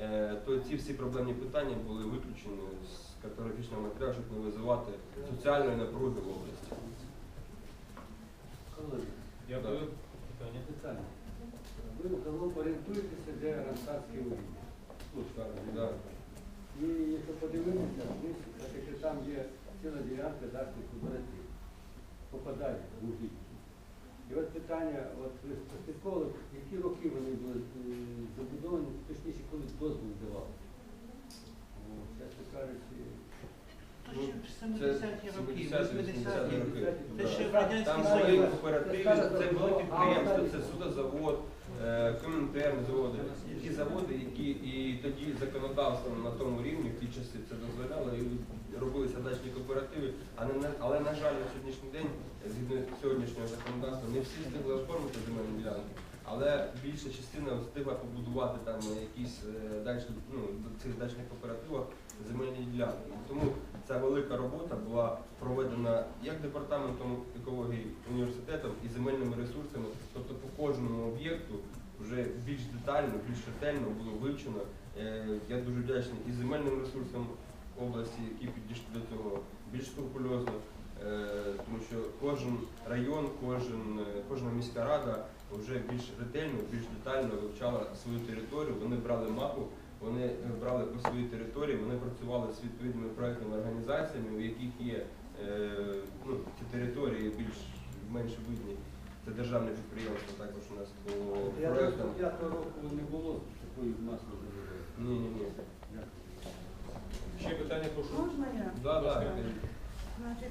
е, то ці всі проблемні питання були виключені з картографічного матеріалу, щоб не визивати соціальної напруги в області. Дякую. Питання. питання. Ви загалом орієнтуєтеся, де Рамсарське вугілля. Тут скажемо. Да. І якщо подивитися, вниз, таки там є ціла ділянка дачних кооперативів. Попадає в вугілля. І от питання, от ви спостерігали, які роки вони були Ну, Це 70-ті роки, 70-ті, 80-ті. 80-ті роки. Це ще в Там були кооперативи, це були підприємства, це судозавод, е, заводи. Ті заводи, які і тоді законодавством на тому рівні в ті часи це дозволяло, і робилися дачні кооперативи, а не на- але на жаль, на сьогоднішній день, згідно сьогоднішнього законодавства, не всі встигли оформити земельні ділянки. Але більша частина встигла побудувати там якісь е, дачні, ну, в цих дачних кооперативах земельні ділянки. Тому ця велика робота була проведена як департаментом екології університетом і земельними ресурсами. Тобто по кожному об'єкту вже більш детально, більш ретельно було вивчено. Е, Я дуже вдячний і земельним ресурсам області, які підійшли до цього більш скрупульозно, е, тому що кожен район, кожен, е, кожна міська рада вже більш ретельно, більш детально вивчала свою територію. Вони брали мапу, вони брали по своїй території, вони працювали з відповідними проектними організаціями, у яких є е, ну, ці території більш менш видні. Це державне підприємство також у нас по я проектам. 95 року не було такої масової. Ні, ні, ні. Ще питання прошу. Можна я? Да, да. Значить,